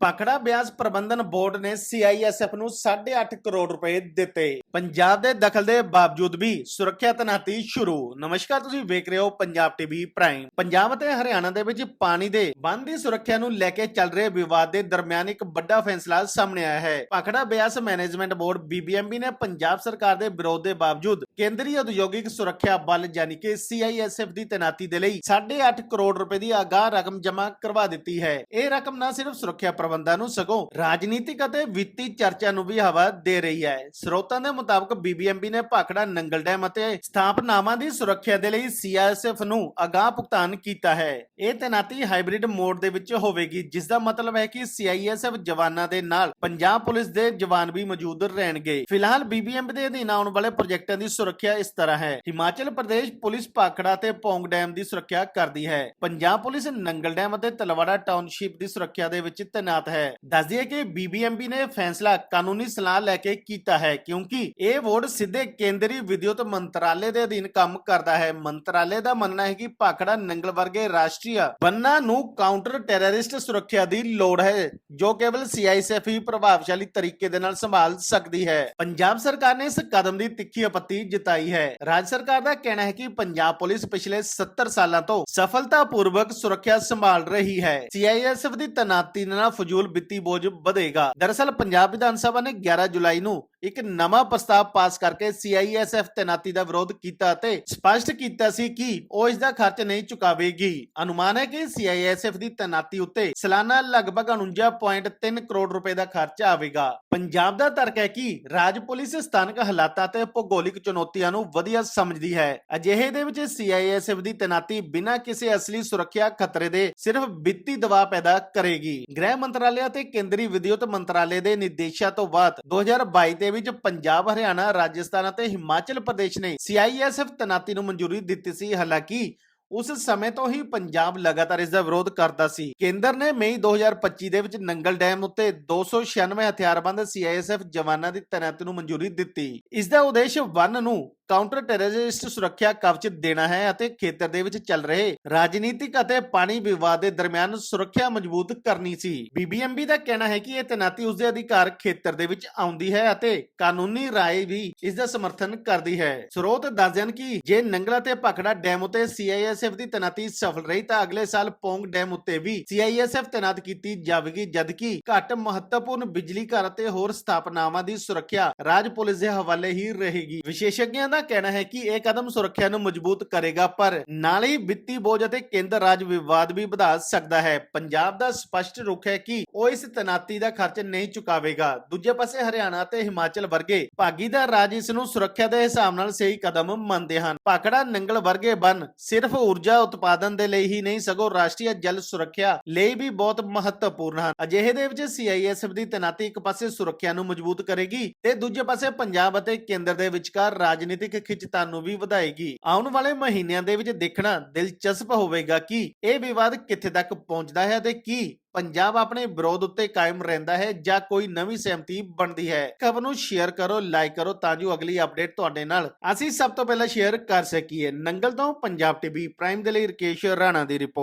ਪਾਖੜਾ ਬਿਆਸ ਪ੍ਰਬੰਧਨ ਬੋਰਡ ਨੇ ਸੀਆਈਐਸਐਫ ਨੂੰ 8.5 ਕਰੋੜ ਰੁਪਏ ਦਿੱਤੇ। ਪੰਜਾਬ ਦੇ ਦਖਲ ਦੇ ਬਾਵਜੂਦ ਵੀ ਸੁਰੱਖਿਆ ਤਨਾਤੀ ਸ਼ੁਰੂ। ਨਮਸਕਾਰ, ਤੁਸੀਂ ਵੇਖ ਰਹੇ ਹੋ ਪੰਜਾਬ ਟੀਵੀ ਪ੍ਰਾਈਮ ਪੰਜਾਬ ਅਤੇ ਹਰਿਆਣਾ ਦੇ ਵਿੱਚ ਪਾਣੀ ਦੇ ਬੰਦ ਦੀ ਸੁਰੱਖਿਆ ਨੂੰ ਲੈ ਕੇ ਚੱਲ ਰਹੇ ਵਿਵਾਦ ਦੇ ਦਰਮਿਆਨ ਇੱਕ ਵੱਡਾ ਫੈਸਲਾ ਸਾਹਮਣੇ ਆਇਆ ਹੈ। Bhakra Beas management board BBMB ਨੇ ਪੰਜਾਬ ਸਰਕਾਰ ਦੇ ਵਿਰੋਧ ਦੇ ਬਾਵਜੂਦ ਕੇਂਦਰੀ ਉਦਯੋਗਿਕ ਸੁਰੱਖਿਆ ਬਲ ਯਾਨੀ ਕਿ ਸੀਆਈਐਸਐਫ ਦੀ ਤੈਨਾਤੀ ਦੇ ਲਈ 8.5 ਕਰੋੜ ਰੁਪਏ ਦੀ ਆਗਾਹ ਰਕਮ ਜਮ੍ਹਾਂ ਕਰਵਾ ਦਿੱਤੀ ਹੈ। ਇਹ ਰਕਮ ਨਾ ਸਿਰਫ ਸੁਰੱਖਿਆ ਪ੍ਰਬੰਧਾਂ ਨੂੰ ਸਗੋਂ ਰਾਜਨੀਤਿਕ ਅਤੇ ਵਿੱਤੀ ਚਰਚਾ ਨੂੰ ਵੀ ਹਵਾ ਦੇ ਰਹੀ ਹੈ। ਸਰੋਤਾਂ ਦੇ ਮੁਤਾਬਕ ਬੀਬੀਐਮਬੀ ਨੇ ਭਾਖੜਾ ਨੰਗਲ ਡੈਮ ਅਤੇ ਸਥਾਪਨਾਵਾਂ ਦੀ ਸੁਰੱਖਿਆ ਦੇ ਲਈ ਸੀਆਈਐਸਐਫ ਨੂੰ ਆਗਾਹ ਭੁਗਤਾਨ ਕੀਤਾ ਹੈ। ਇਹ ਤੈਨਾਤੀ ਹਾਈਬ੍ਰਿਡ ਮੋਡ ਦੇ ਵਿੱਚ ਹੋਵੇਗੀ, ਜਿਸ ਦਾ ਮਤਲਬ ਹੈ ਕਿ ਸੀਆਈਐਸਐਫ ਜਵਾਨਾਂ ਦੇ ਨਾਲ ਪੰਜਾਬ ਪੁਲਿਸ ਦੇ ਜਵਾਨ ਵੀ ਮੌਜੂਦ ਰਹਿਣਗੇ। ਫਿਲਹਾਲ ਬੀਬੀਐਮਬੀ ਦੇ ਅਧੀਨ ਆਉਣ ਵਾਲੇ ਪ੍ਰੋਜੈਕਟਾਂ ਦੀ ਸੁਰੱਖਿਆ ਇਸ ਤਰ੍ਹਾਂ ਹੈ। ਹਿਮਾਚਲ ਪ੍ਰਦੇਸ਼ ਪੁਲਿਸ ਭਾਖੜਾ ਤੇ ਪੌਂਗ ਡੈਮ ਦੀ ਸੁਰੱਖਿਆ ਕਰਦੀ ਹੈ। ਪੰਜਾਬ ਪੁਲਿਸ ਨੰਗਲ ਡੈਮ ਅਤੇ ਤਲਵਾੜਾ ਟਾਊਨਸ਼ਿਪ ਦੀ ਸੁਰੱਖਿਆ ਦੇ ਵਿੱਚ ਤੈਨਾਤ ਹੈ ਦੱਸ ਦਈਏ ਕਿ ਬੀਬੀਐਮਬੀ ਨੇ ਫੈਸਲਾ ਕਾਨੂੰਨੀ ਸਲਾਹ ਲੈ ਕੇ ਕੀਤਾ ਹੈ ਕਿਉਂਕਿ ਇਹ ਬੋਰਡ ਸਿੱਧੇ ਕੇਂਦਰੀ ਵਿਦਯੁਤ ਮੰਤਰਾਲੇ ਦੇ ਅਧੀਨ ਕੰਮ ਕਰਦਾ ਹੈ ਮੰਤਰਾਲੇ ਦਾ ਮੰਨਣਾ ਹੈ ਕਿ ਭਾਖੜਾ ਨੰਗਲ ਵਰਗੇ ਰਾਸ਼ਟਰੀ ਬੰਨਾਂ ਨੂੰ ਕਾਊਂਟਰ ਟੈਰਰਿਸਟ ਸੁਰੱਖਿਆ ਦੀ ਲੋੜ ਹੈ ਜੋ ਕੇਵਲ ਸੀਆਈਐਸਐਫ ਹੀ ਪ੍ਰਭਾਵਸ਼ਾਲੀ ਤਰੀਕੇ ਦੇ ਨਾਲ ਸੰਭਾਲ ਸਕਦੀ ਹੈ ਪੰਜਾਬ ਸਰਕਾਰ ਨੇ ਇਸ ਕਦਮ ਦੀ ਤਿੱਖੀ ਆਪੱਤੀ ਜਤਾਈ ਹੈ ਰਾਜ ਸਰਕਾਰ ਦਾ ਕਹਿਣਾ ਹੈ ਕਿ ਪੰਜਾਬ ਪੁਲਿਸ ਪਿਛਲੇ 70 ਸਾਲਾਂ ਤੋਂ ਸਫਲਤਾਪੂਰਵਕ ਸੁਰੱਖਿਆ ਸੰਭਾਲ ਰਹੀ ਹੈ ਸੀਆਈਐਸਐਫ ਦੀ ਤੈਨਾਤੀ ਨਾਲ ਫਜ਼ੂਲ ਵਿੱਤੀ ਬੋਝ ਵਧੇਗਾ। ਦਰਅਸਲ ਪੰਜਾਬ ਵਿਧਾਨ ਸਭਾ ਨੇ 11 ਜੁਲਾਈ ਨੂੰ ਇੱਕ ਨਵਾਂ ਪ੍ਰਸਤਾਵ ਪਾਸ ਕਰਕੇ ਸੀਆਈਐਸਐਫ ਤੈਨਾਤੀ ਦਾ ਵਿਰੋਧ ਕੀਤਾ ਅਤੇ ਸਪਸ਼ਟ ਕੀਤਾ ਸੀ ਕਿ ਉਹ ਇਸ ਦਾ ਖਰਚ ਨਹੀਂ ਚੁਕਾਵੇਗੀ। ਅਨੁਮਾਨ ਹੈ ਕਿ ਸੀਆਈਐਸਐਫ ਦੀ ਤੈਨਾਤੀ ਉੱਤੇ ਸਾਲਾਨਾ ਲਗਭਗ 49.3 ਕਰੋੜ ਰੁਪਏ ਦਾ ਖਰਚ ਆਵੇਗਾ। ਪੰਜਾਬ ਦਾ ਤਰਕ ਹੈ ਕਿ ਰਾਜ ਪੁਲਿਸ ਸਥਾਨਕ ਹਾਲਾਤਾਂ ਤੇ ਭੂਗੋਲਿਕ ਚੁਣੌਤੀਆਂ ਨੂੰ ਵਧੀਆ ਸਮਝਦੀ ਹੈ। ਅਜਿਹੇ ਦੇ ਵਿੱਚ ਸੀਆਈਐਸਐਫ ਦੀ ਤੈਨਾਤੀ ਬਿਨਾਂ ਕਿਸੇ ਅਸਲੀ ਸੁਰੱਖਿਆ ਖਤਰੇ ਦੇ ਸਿਰਫ ਵਿੱਤੀ ਦਬਾਅ ਪੈਦਾ ਕਰੇਗੀ। ਗ੍ਰਹਿ ਮੰਤਰੀ ਮੰਤਰਾਲੇ ਅਤੇ ਕੇਂਦਰੀ ਵਿਦਯੁਤ ਮੰਤਰਾਲੇ ਦੇ ਨਿਰਦੇਸ਼ਾਂ ਤੋਂ ਬਾਅਦ 2022 ਦੇ ਵਿੱਚ ਪੰਜਾਬ, ਹਰਿਆਣਾ, ਰਾਜਸਥਾਨ ਅਤੇ ਹਿਮਾਚਲ ਪ੍ਰਦੇਸ਼ ਨੇ ਸੀਆਈਐਸਐਫ ਤੈਨਾਤੀ ਨੂੰ ਮਨਜ਼ੂਰੀ ਦਿੱਤੀ ਸੀ। ਹਾਲਾਂਕਿ ਉਸ ਸਮੇਂ ਤੋਂ ਹੀ ਪੰਜਾਬ ਲਗਾਤਾਰ ਇਸ ਦਾ ਵਿਰੋਧ ਕਰਦਾ ਸੀ। ਕੇਂਦਰ ਨੇ ਮਈ 2025 ਦੇ ਵਿੱਚ ਨੰਗਲ ਡੈਮ ਉੱਤੇ 296 ਹਥਿਆਰਬੰਦ ਸੀਆਈਐਸਐਫ ਜਵਾਨਾਂ ਦੀ ਤੈਨਾਤੀ ਨੂੰ ਮਨਜ਼ੂਰੀ ਦਿੱਤੀ। ਇਸ ਦਾ ਉਦੇਸ਼ ਵਨ ਨੂੰ ਕਾਊਂਟਰ ਟੈਰਰਿਸਟ ਸੁਰੱਖਿਆ ਕਵਚ ਦੇਣਾ ਹੈ ਅਤੇ ਖੇਤਰ ਦੇ ਵਿੱਚ ਚੱਲ ਰਹੇ ਰਾਜਨੀਤਿਕ ਅਤੇ ਪਾਣੀ ਵਿਵਾਦ ਦੇ ਦਰਮਿਆਨ ਸੁਰੱਖਿਆ ਮਜ਼ਬੂਤ ਕਰਨੀ ਸੀ। ਬੀਬੀਐਮਬੀ ਦਾ ਕਹਿਣਾ ਹੈ ਕਿ ਇਹ ਤੈਨਾਤੀ ਉਸ ਦੇ ਅਧਿਕਾਰ ਖੇਤਰ ਦੇ ਵਿੱਚ ਆਉਂਦੀ ਹੈ ਅਤੇ ਕਾਨੂੰਨੀ ਰਾਏ ਵੀ ਇਸ ਦਾ ਸਮਰਥਨ ਕਰਦੀ ਹੈ। ਸਰੋਤ ਦੱਸਦੇ ਹਨ ਕਿ ਜੇ ਨੰਗਲਾ ਤੇ ਭਾਖੜਾ ਡੈਮ ਉੱਤੇ ਸੀਆਈਐਸਐਫ ਦੀ ਤੈਨਾਤੀ ਸਫਲ ਰਹੀ ਤਾਂ ਅਗਲੇ ਸਾਲ ਪੌਂਗ ਡੈਮ ਉਤੇ ਵੀ ਸੀਆਈਐਸਐਫ ਤੈਨਾਤ ਕੀਤੀ ਜਾਵੇਗੀ, ਜਦਕਿ ਘੱਟ ਮਹੱਤਵਪੂਰਨ ਬਿਜਲੀ ਘਰ ਅਤੇ ਹੋਰ ਸਥਾਪਨਾਵਾਂ ਦੀ ਸੁਰੱਖਿਆ ਰਾਜ ਪੁਲਿਸ ਦੇ ਹਵਾਲੇ ਹੀ ਰਹੇਗੀ। ਵਿਸ਼ੇਸ਼ਗਿਆਂ ਦਾ ਕਹਿਣਾ ਹੈ ਕਿ ਇਹ ਕਦਮ ਸੁਰੱਖਿਆ ਨੂੰ ਮਜ਼ਬੂਤ ਕਰੇਗਾ, ਪਰ ਨਾਲ ਹੀ ਵਿੱਤੀ ਬੋਝ ਅਤੇ ਕੇਂਦਰ ਰਾਜ ਵਿਵਾਦ ਵੀ ਵਧਾ ਸਕਦਾ ਹੈ। ਪੰਜਾਬ ਦਾ ਸਪਸ਼ਟ ਰੁਖ ਹੈ ਕਿ ਉਹ ਇਸ ਤੈਨਾਤੀ ਦਾ ਖਰਚ ਨਹੀਂ ਚੁਕਾਵੇਗਾ। ਦੂਜੇ ਪਾਸੇ ਹਰਿਆਣਾ ਅਤੇ ਹਿਮਾਚਲ ਵਰਗੇ ਭਾਗੀਦਾਰ ਰਾਜ ਇਸ ਨੂੰ ਸੁਰੱਖਿਆ ਦੇ ਹਿਸਾਬ ਨਾਲ ਸਹੀ ਕਦਮ ਮੰਨਦੇ ਹਨ। ਪਾਕੜਾ ਨੰਗਲ ਵਰਗੇ ਬਨ ਸਿਰਫ ਊਰਜਾ ਉਤਪਾਦਨ ਦੇ ਲਈ ਹੀ ਨਹੀਂ, ਸਗੋਂ ਰਾਸ਼ਟਰੀ ਜਲ ਸੁਰੱਖਿਆ ਲਈ ਵੀ ਬਹੁਤ ਮਹੱਤਵਪੂਰਨ ਹਨ। ਅਜਿਹੇ ਦੇ ਵਿੱਚ ਸੀਆਈਐਸਐਫ ਦੀ ਤੈਨਾਤੀ ਇੱਕ ਪਾਸੇ ਸੁਰੱਖਿਆ ਨੂੰ ਮਜ਼ਬੂਤ ਕਰੇਗੀ ਤੇ ਦੂਜੇ ਪਾਸੇ ਪੰਜਾਬ ਅਤੇ ਕੇਂਦਰ ਦੇ ਵਿਚਕਾਰ ਰਾਜਨੀਤਿਕ ਖਿੱਚਤਾਨ ਨੂੰ ਵੀ ਵਧਾਏਗੀ। ਆਉਣ ਵਾਲੇ ਮਹੀਨਿਆਂ ਦੇ ਵਿੱਚ ਦੇਖਣਾ ਦਿਲਚਸਪ ਹੋਵੇਗਾ ਕਿ ਇਹ ਵਿਵਾਦ ਕਿੱਥੇ ਤੱਕ ਪਹੁੰਚਦਾ ਹੈ ਤੇ ਕੀ ਪੰਜਾਬ ਆਪਣੇ ਵਿਰੋਧ ਉੱਤੇ ਕਾਇਮ ਰਹਿੰਦਾ ਹੈ ਜਾਂ ਕੋਈ ਨਵੀਂ ਸਹਿਮਤੀ ਬਣਦੀ ਹੈ। ਖਬਰ ਨੂੰ ਸ਼ੇਅਰ ਕਰੋ ਲਾਈਕ ਕਰੋ ਤਾਂ ਜੋ ਅਗਲੀ ਅਪਡੇਟ ਤੁਹਾਡੇ ਨਾਲ ਅਸੀਂ ਸਭ ਤੋਂ ਪਹਿਲਾਂ ਸ਼ੇਅਰ ਕਰ ਸਕੀਏ। ਨੰਗਲ ਤੋਂ ਪੰਜਾਬ ਟੀਵੀ ਪ੍ਰਾਈਮ ਦੇ ਲਈ ਰਕੇਸ਼ ਰਾਣਾ ਦੀ ਰਿਪੋਰਟ